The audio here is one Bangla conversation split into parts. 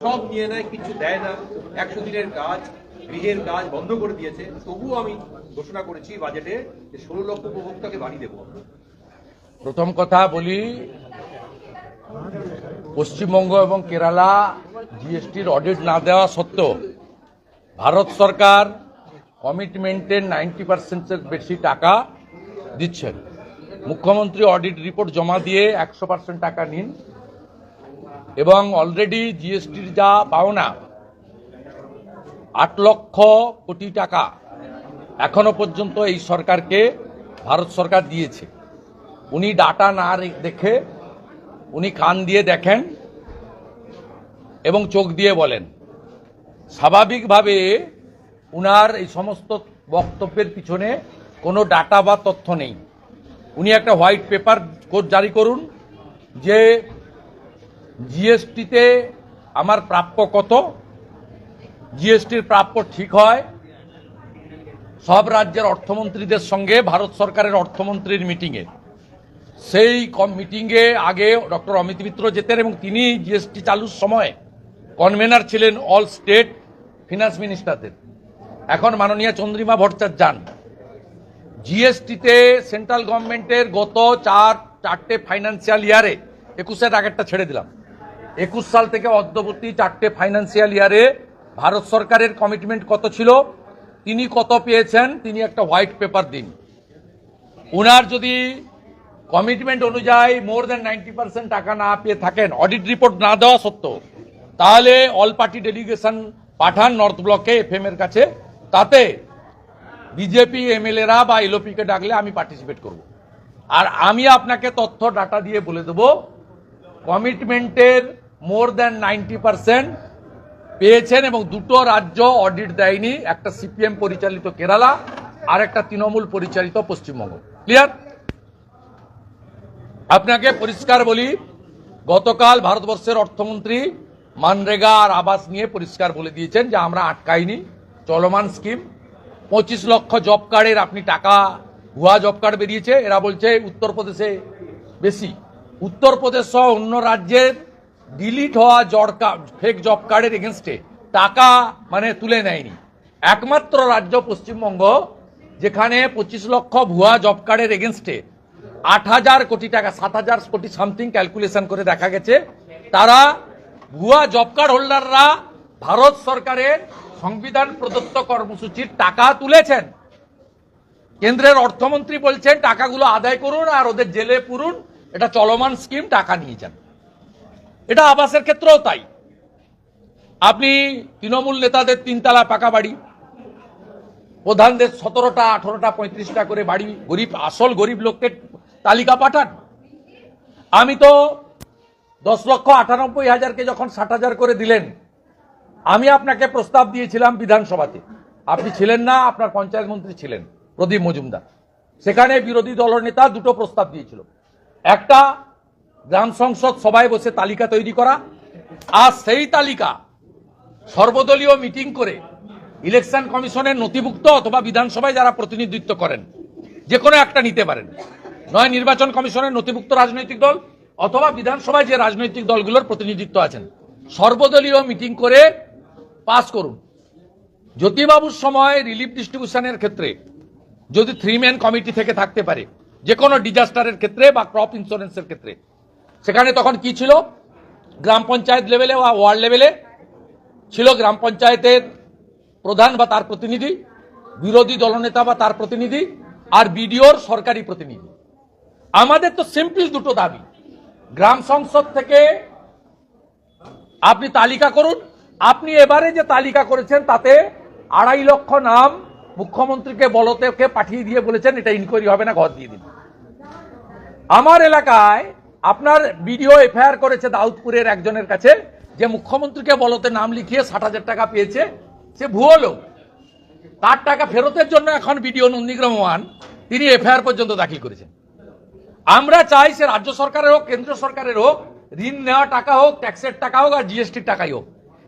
সব নিয়ে নেয়, কিছু দেয় না। একশো দিনের কাজ, গৃহের কাজ বন্ধ করে দিয়েছে। তবুও আমি ঘোষণা করেছি বাজেটে যে ষোলো লক্ষ উপভোক্তাকে বাড়ি দেবো। প্রথম কথা বলি, পশ্চিমবঙ্গ এবং কেরালা জিএসটির অডিট না দেওয়া সত্ত্বেও ভারত সরকার কমিটমেন্টের নাইনটি পার্সেন্টের বেশি টাকা দিচ্ছেন। মুখ্যমন্ত্রী অডিট রিপোর্ট জমা দিয়ে একশো পার্সেন্ট টাকা নিন। এবং অলরেডি জিএসটির যা পাওনা, আট লক্ষ কোটি টাকা এখনও পর্যন্ত এই সরকারকে, ভারত সরকার দিয়েছে। উনি ডাটা না দেখে, উনি কান দিয়ে দেখেন এবং চোখ দিয়ে বলেন। স্বাভাবিকভাবে উনার এই সমস্ত বক্তব্যের পিছনে কোনো ডাটা বা তথ্য নেই। উনি একটা হোয়াইট পেপার জারি করুন যে জিএসটিতে আমার প্রাপ্য কত? জিএসটির প্রাপ্য ঠিক হয়? সব রাজ্যের অর্থমন্ত্রীদের সঙ্গে, ভারত সরকারের অর্থমন্ত্রীর মিটিংয়ে। সেই মিটিংয়ে আগে ডক্টর অমিত মিত্র যেতেন এবং তিনি জিএসটি চালুর সময় কনভেনার ছিলেন অল স্টেট ফিনান্স মিনিস্টারদের। এখন মাননীয় চন্দ্রিমা ভট্টাচার্য যান জিএসটিতে সেন্ট্রাল গভর্নমেন্টের গত চার, চারটে ফাইন্যান্সিয়াল ইয়ারে একুশের আগেরটা ছেড়ে দিলাম। একুশ সাল থেকে অদ্যবর্তী চারটে ফাইন্যান্সিয়াল ইয়ারে ভারত সরকারের কমিটমেন্ট কত ছিল? তিনি কত পেয়েছেন? তিনি একটা হোয়াইট পেপার দিন। উনার যদি কমিটমেন্ট অনুযায়ী মোর দেন নাইনটি পার্সেন্ট টাকা না পেয়ে থাকেন অডিট রিপোর্ট না দেওয়া সত্ত্বেও, তাহলে অল পার্টি ডেলিগেশন পাঠান নর্থ ব্লকে এফএম এর কাছে। তাতে বিজেপি এমএলএরা বা এলওপিকে ডাকলে আমি পার্টিসিপেট করব। আর আমি আপনাকে তথ্য ডাটা দিয়ে বলে দেব কমিটমেন্টের মোর দেন নাইনটি পার্সেন্ট পেয়েছেন এবং দুটো রাজ্য অডিট দেয়নি। একটা সিপিএম পরিচালিত কেরালা আর একটা তৃণমূল পরিচালিত পশ্চিমবঙ্গ। ক্লিয়ার আপনাকে পরিষ্কার বলি, গতকাল ভারতবর্ষের অর্থমন্ত্রী মানরেগা আর আবাস নিয়ে পরিষ্কার বলে দিয়েছেন যে আমরা আটকাইনি। চলমান স্কিম। পঁচিশ লক্ষ জব কার্ডের আপনি টাকা, ভুয়া জব কার্ড বেরিয়েছে। এরা বলছে, উত্তরপ্রদেশে বেশি। উত্তরপ্রদেশ সহ অন্য রাজ্যের ডিলিট হওয়া কার্ড ফেক জব কার্ডের এগেনস্টে টাকা মানে তুলে নেয়নি। একমাত্র রাজ্য পশ্চিমবঙ্গ যেখানে পঁচিশ লক্ষ ভুয়া জব কার্ডের এগেনস্টে আট হাজার কোটি টাকা, সাত হাজার কোটি সামথিং ক্যালকুলেশন করে দেখা গেছে। তারা ভুয়া জব কার্ড হোল্ডাররা ভারত সরকারের সংবিধান প্রদত্ত কর্মসূচির টাকা তুলেছেন। কেন্দ্রের অর্থমন্ত্রী বলছেন, টাকাগুলো আদায় করুন আর ওদের জেলে পুরুন, এটা চলমান স্কিম টাকা নিয়ে যান। এটা আবাসের ক্ষেত্রেও তাই। আপনি তৃণমূল নেতাদের তিনতলা পাকা বাড়ি, প্রধানদের সতেরোটা, আঠারোটা, পঁয়ত্রিশটা করে বাড়ি, গরিব, আসল গরিব লোককে তালিকা পাঠান। আমি তো দশ লক্ষ আটানব্বই হাজারকে যখন ষাট হাজার করে দিলেন, আমি আপনাকে প্রস্তাব দিয়েছিলাম বিধানসভাতে। আপনি ছিলেন না, আপনার পঞ্চায়েত মন্ত্রী ছিলেন, প্রদীপ মজুমদার। সেখানে বিরোধী দলের নেতা দুটো প্রস্তাব দিয়েছিল। একটা গ্রাম সংসদ সভায় বসে তালিকা তৈরি করা আর সেই তালিকা সর্বদলীয় মিটিং করে ইলেকশন কমিশনের নথিভুক্ত অথবা বিধানসভায় যারা প্রতিনিধিত্ব করেন, যে কোনো একটা নিতে পারেন। নয় নির্বাচন কমিশনের নথিভুক্ত রাজনৈতিক দল অথবা বিধানসভায় যে রাজনৈতিক দলগুলোর প্রতিনিধিত্ব আছেন, সর্বদলীয় মিটিং করে পাস করুন। জ্যোতিবাবুর সময় রিলিফ ডিস্ট্রিবিউশনের ক্ষেত্রে, যদি থ্রি ম্যান কমিটি থেকে থাকতে পারে, যে কোনো ডিজাস্টারের ক্ষেত্রে বা ক্রপ ইন্স্যুরেন্সের ক্ষেত্রে সেখানে তখন কি ছিল? গ্রাম পঞ্চায়েত লেভেলে বা ওয়ার্ড লেভেলে ছিল গ্রাম পঞ্চায়েতের প্রধান বা তার প্রতিনিধি, বিরোধী দলনেতা বা তার প্রতিনিধি, আর বিডিওর সরকারি প্রতিনিধি। আমাদের তো সিম্পল দুটো দাবি। গ্রাম সংসদ থেকে আপনি তালিকা করুন। আপনি এবারে যে তালিকা করেছেন, তাতে আড়াই লক্ষ নাম মুখ্যমন্ত্রীকে বলতেকে পাঠিয়ে দিয়ে বলেছেন, এটা ইনকোয়ারি হবে না, ঘর দিয়ে দিন। আমার এলাকায় আপনার ভিডিও এফআইআর করেছে দাউদপুরের একজনের কাছে, যে মুখ্যমন্ত্রীকে বলতে নাম লিখিয়ে ষাট হাজার টাকা পেয়েছে, সে ভুয়ো লোক। তার টাকা ফেরতের জন্য এখন বিডিও নন্দীগ্রাম ওয়ান, তিনি এফআইআর পর্যন্ত দাখিল করেছেন। আমরা চাই সে রাজ্য সরকারের হোক, কেন্দ্র সরকারের হোক, ঋণ নেওয়া টাকা হোক, ট্যাক্সের টাকা হোক আর জিএসটির টাকাই হোক।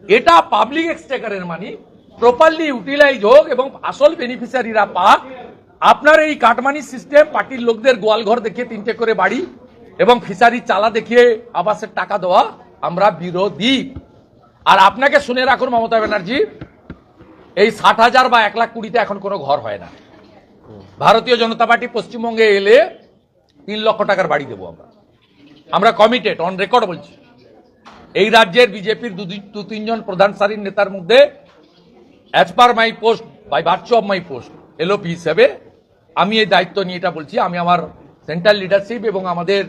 এটা পাবলিক এক্সটেকারের মানি, প্রপারলি ইউটিলাইজ হোক এবং আসল বেনিফিশিয়ারিরা পাক। আপনার এই কাটমানি সিস্টেম, পার্টির লোকদের গোয়ালঘর দেখে তিনটে করে বাড়ি এবং ফিশারি চালা দেখিয়ে আবাসের টাকা দেওয়া আমরা বিরোধী। আর আপনাকে শুনে রাখুন মমতা ব্যানার্জি, এই ষাট হাজার বা এক লাখ কুড়িতে এখন কোনো ঘর হয় না। ভারতীয় জনতা পার্টি পশ্চিমবঙ্গে এলে তিন লক্ষ টাকার বাড়ি দেবো আমরা। আমরা কমিটেড অন রেকর্ড বলছি। এই রাজ্যের বিজেপির দু তিনজন প্রধান সারির নেতার মধ্যে as per my post by virtue of my post LOP হিসেবে আমি এই দায়িত্ব নিয়ে এটা বলছি। আমি আমার সেন্ট্রাল লিডারশিপ এবং আমাদের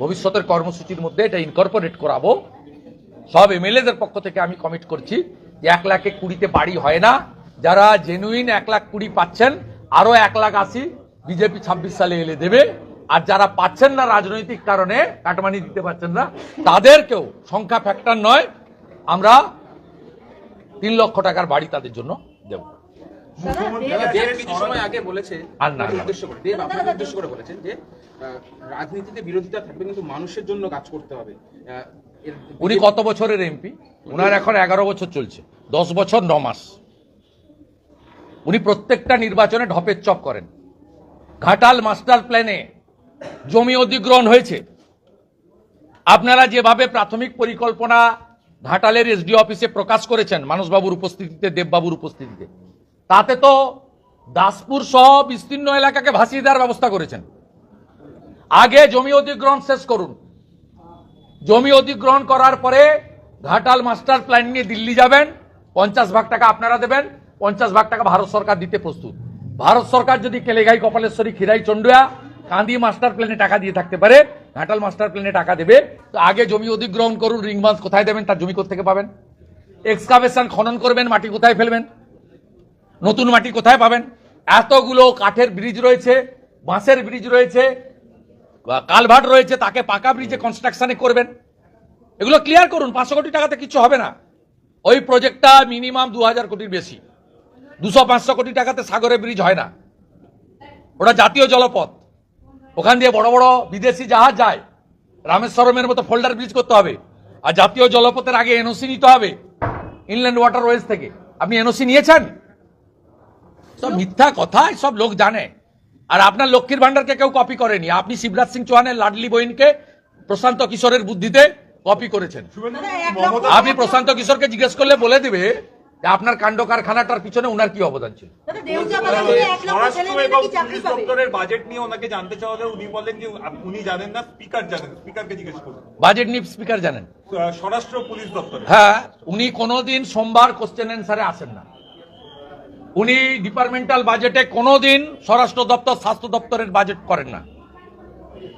ভবিষ্যতের কর্মসূচির মধ্যে এটা ইনকর্পোরেট করাবো। সব এমএলএদের পক্ষ থেকে আমি কমিট করছি যে এক লাখে কুড়িতে বাড়ি হয় না। যারা জেনুইন এক লাখ কুড়ি পাচ্ছেন, আরও এক লাখ আশি বিজেপি ছাব্বিশ সালে এলে দেবে। আর যারা পাচ্ছেন না রাজনৈতিক কারণে, কাটমানি দিতে পারছেন না, তাদেরকেও সংখ্যা ফ্যাক্টর নয়। আমরা তিন লক্ষ টাকার বাড়ি তাদের জন্য দেব। রাজনীতিতে বিরোধিতা থাকবে কিন্তু মানুষের জন্য কাজ করতে হবে। উনি কত বছরের এমপি? উনার এখন এগারো বছর চলছে। দশ বছর ন মাস। উনি প্রত্যেকটা নির্বাচনে ঢপের চপ করেন। ঘাটাল মাস্টার প্ল্যানে জমি অধিগ্রহণ হয়েছে। আপনারা যেভাবে প্রাথমিক পরিকল্পনা ঘাটালের এসডি অফিসে প্রকাশ করেছেন মানুষবাবুর উপস্থিতিতে দেববাবুর উপস্থিতিতে তাতে তো দাসপুর সহ বিস্তীর্ণ এলাকাকে ভাসিয়ে দেওয়ার ব্যবস্থা করেছেন। আগে জমি অধিগ্রহণ শেষ করুন। জমি অধিগ্রহণ করার পরে ঘাটাল মাস্টার প্ল্যান নিয়ে দিল্লি যাবেন, পঞ্চাশ ভাগ টাকা আপনারা দেবেন, পঞ্চাশ ভাগ টাকা ভারত সরকার দিতে প্রস্তুত। ভারত সরকার যদি কেলেগাই, কপালেশ্বরী খিরাই চন্ডুয়া কান্দি মাস্টার প্ল্যানে টাকা দিয়ে থাকতে পারে, ঘাটাল মাস্টার প্ল্যানে টাকা দেবে, তো আগে জমি অধিগ্রহণ করুন রিংবাঞ্চ কোথায় দেবেন, তার জমি থেকে পাবেন? এক্সকাভেশন খনন করবেন, মাটি কোথায় ফেলবেন? নতুন মাটি কোথায় পাবেন? এতগুলো কাঠের ব্রিজ রয়েছে, বাঁশের ব্রিজ রয়েছে কালভার্ট রয়েছে, তাকে পাকা ব্রিজে কনস্ট্রাকশনে করবেন। এগুলো ক্লিয়ার করুন, পাঁচশো কোটি টাকাতে কিছু হবে না। ওই প্রজেক্টটা মিনিমাম দু হাজার কোটির বেশি। দুশো পাঁচশো কোটি টাকাতে সাগরে ব্রিজ হয় না। ওটা জাতীয় জলপথ। ওখান দিয়ে বড় বড় বিদেশি জাহাজ যায়। রামেশ্বরমের মতো ফোল্ডার ব্রিজ করতে হবে। আর জাতীয় জলপথের আগে এনওসি নিতে হবে। ইনল্যান্ড ওয়াটার ওয়াটারওয়েজ থেকে। আপনি এনওসি নিয়েছেন? সব মিথ্যা কথা সব লোক জানে। আর আপনার লক্ষ্মীর ভান্ডারকে কেউ কপি করেনি। আপনি শিবরাজ সিং চৌহানের লাডলি বইনকে প্রশান্ত কিশোরের বুদ্ধিতে কপি করেছেন। আপনি প্রশান্ত কিশোরকে জিজ্ঞেস করলে বলে দিবে যে আপনার কাণ্ড কারখানাটার পিছনে উনার কি অবদান ছিল। বাজেট নিয়ে ওনাকে জানতে চাওয়া হলে উনি বলেন যে আপ- উনি জানেন না স্পিকার জানেন স্পিকারকে জিজ্ঞেস করুন। বাজেট নিয়ে স্পিকার জানেন। আহ, স্বরাষ্ট্র পুলিশ দপ্তরে। হ্যাঁ উনি কোনোদিন সোমবার কোশ্চেন অ্যান্সারে আসেন না। উনি ডিপার্টমেন্টাল বাজেটে কোনোদিন স্বরাষ্ট্র দপ্তর, স্বাস্থ্য দপ্তরের বাজেট করেন না।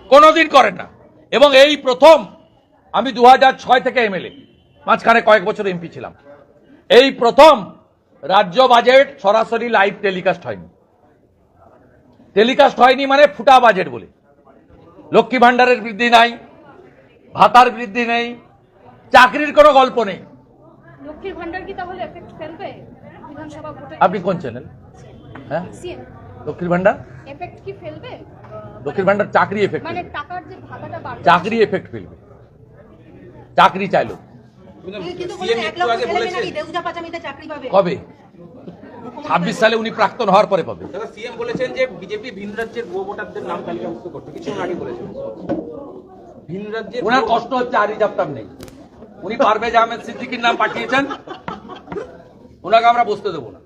কোনোদিন করেন না। এবং এই প্রথম আমি দু ছয় থেকে এমএলএ, মাঝখানে কয়েক বছর এমপি ছিলাম। এই প্রথম রাজ্য বাজেট সরাসরি লাইভ টেলিকাস্ট হয়নি। টেলিকাস্ট হয়নি মানে ফুটা বাজেট বলে। লক্ষ্মী ভাণ্ডারের বৃদ্ধি নাই, ভাতার বৃদ্ধি নেই, চাকরির কোনো গল্প নেই। লক্ষ্মীর ভান্ডার কি তাহলে এফেক্ট ফেলবে বিধানসভা ভোটে আপনি কোন চ্যানেল? হ্যাঁ? লক্ষ্মীর ভান্ডার? এফেক্ট কি ফেলবে? লক্ষ্মীর ভান্ডার চাকরি এফেক্ট মানে টাকার যে বাড়বে চাকরি এফেক্ট ফেলবে। চাকরি চাইলো। কিন্তু সিএম বলছেন এক একটু লক্ষ আগে ছেলে মেয়ে বলেছেন নাকি দেউচা পাচামিতে চাকরি পাবে। কবে? ছাব্বিশ সালে উনি প্রাক্তন হওয়ার পরে পাবে। সিএম বলেছেন যে বিজেপি ভিন রাজ্যের ভুয়ো ভোটারদের নাম তালিকাভুক্ত করতে। কিছু আগে বলেছেন। ভিন রাজ্যের ওনার কষ্ট হচ্ছে আর জাপ্তাম নেই। উনি পারভেজ আহমেদ সিদ্দিকির নাম পাঠিয়েছেন। ওনাকে আমরা বসতে দেবো না।